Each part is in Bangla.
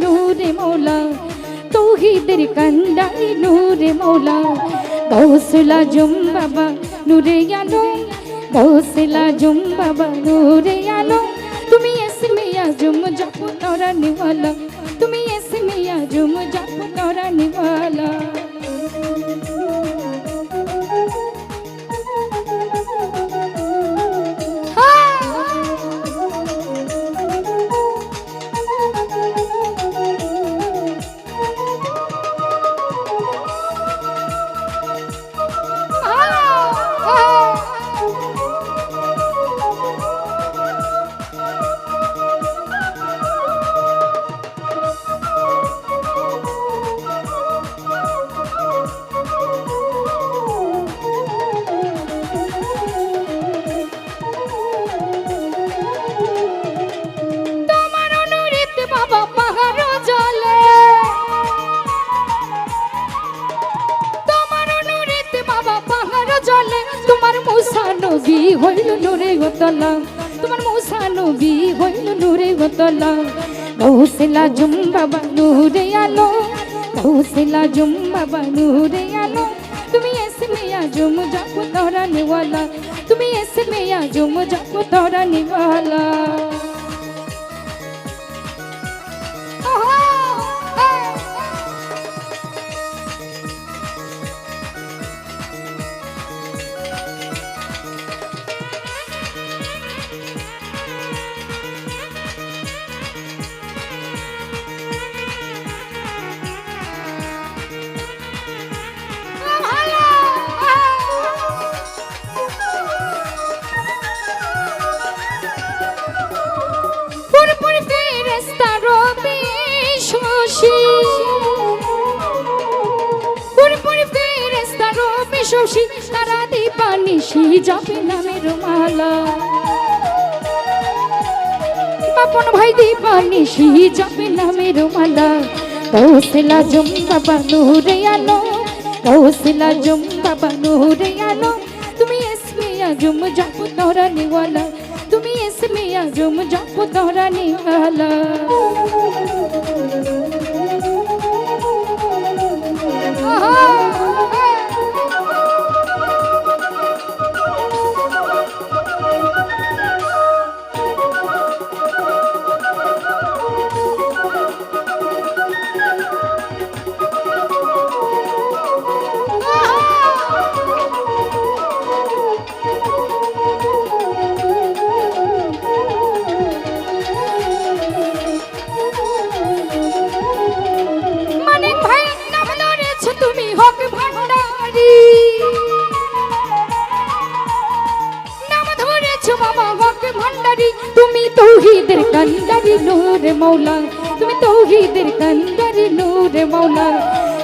নূরে মৌলা তৌহিদের কান্ডারি নূরে মৌলা গৌসলা জুম বাবা নূরে আলো গৌসলা জুম বাবা নূরে আলো তুমি এসমে জুম জপ তরা নিওয়ালা তুমি এসমে জুম জপ তরা নিওয়ালা নূরে গোতলা। তোমার মূসা নবী হইল নূরে গোতলা। গৌসলা জুম বাবা নূরে আলো। গৌসলা জুম বাবা নূরে আলো। তুমি এসমে আজম জাপ তোরা নিওয়ালা তুমি এসমে আজম জাপ তোরা নিওয়ালা শশী তারা দীপা নিশি যাবে নামের মালা। বাপন ভাই দীপা নিশি যাবে নামের মালা। কৌশলা জম বাবা নূরে আলো। কৌশলা জম বাবা নূরে আলো। তুমি এসমে আজম জাপ তোরা নিওয়ালা। তুমি এসমে আজম জাপ তোরা নিওয়ালা। ভান্ডারি তুমি তৌহিদের কান্ডারি নূর মৌলা তুমি তৌহিদের কান্ডারি নূর মৌলা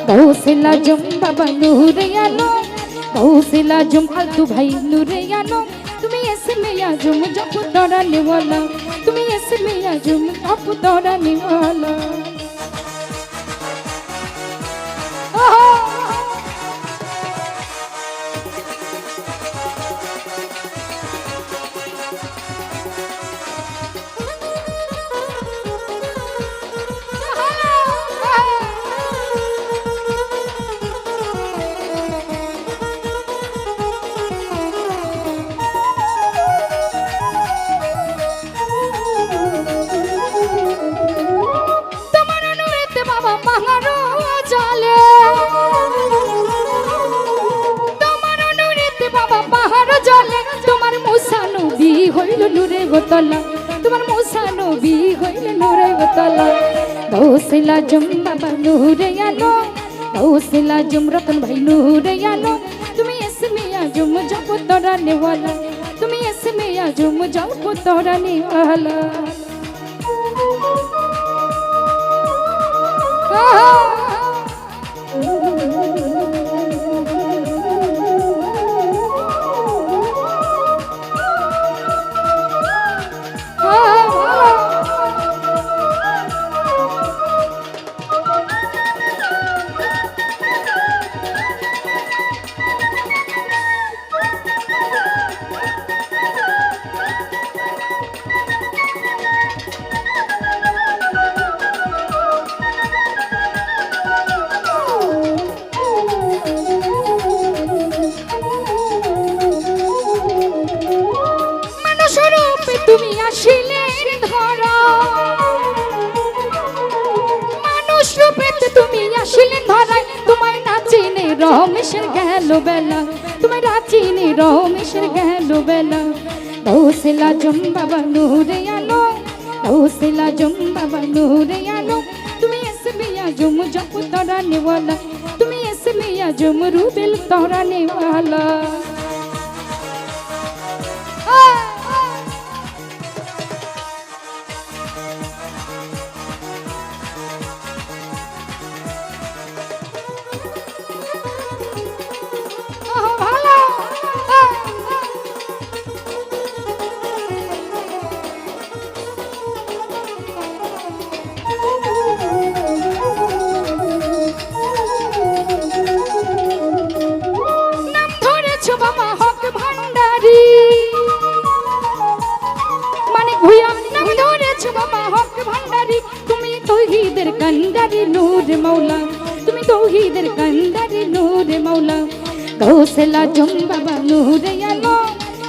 কৌশিলা জুম বাবা নূরে আলো কৌশিলা জুম আলতু ভাই নূরে আলো। তুমি এসমে আজম জপ নিওয়ালা তুমি এসমে আজম জপ তোরা হইল নূরে গোতলা। তোমার মৌসা নবী হইল নূরে গোতলা। দৌসিলা জুম বাবা নূরে আলো। দৌসিলা জুম রতন ভাই নূরে আলো। তুমি এসমিয়া জুম জপ তোরা নেওয়ালা। তুমি এসমিয়া জুম জপ তোরা নেওয়ালা। Oh রমেশের গেল বেলা তুমি রাচিনি রমেশের গেল বেলা দোসেলা জম বাবা নূরে আলো দোসেলা জম বাবা নূরে আলো তুমি এসমিয়া জম জপ তরা নেওয়ালা তুমি এসমিয়া জম রুবেল তরা তৌহিদের কান্ডারি নূর মৌলা তুমি তৌহিদের কান্ডারি নূর মৌলা গৌসলা জম বাবা নূরে আলো।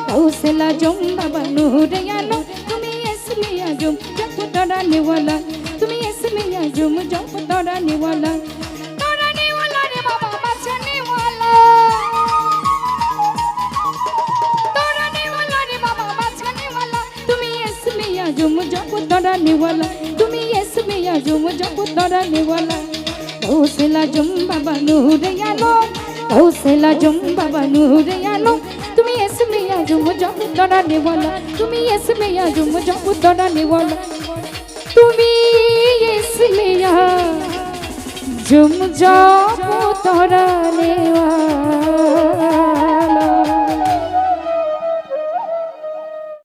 গৌসলা জম বাবা নূরে আলো। তুমি এসমে আজম জপ তরা নেওয়ালা তুমি এসমে আজম জপ তরা নেওয়ালা তরা ya zum jom putara niwala kausela jom baba nur yalo kausela jom baba nur yalo তুমি এসমে আজম জম দড়া নেওয়ালা তুমি এসমে আজম জম দড়া নেওয়ালা তুমি এসমে আজম জম দড়া নেওয়ালা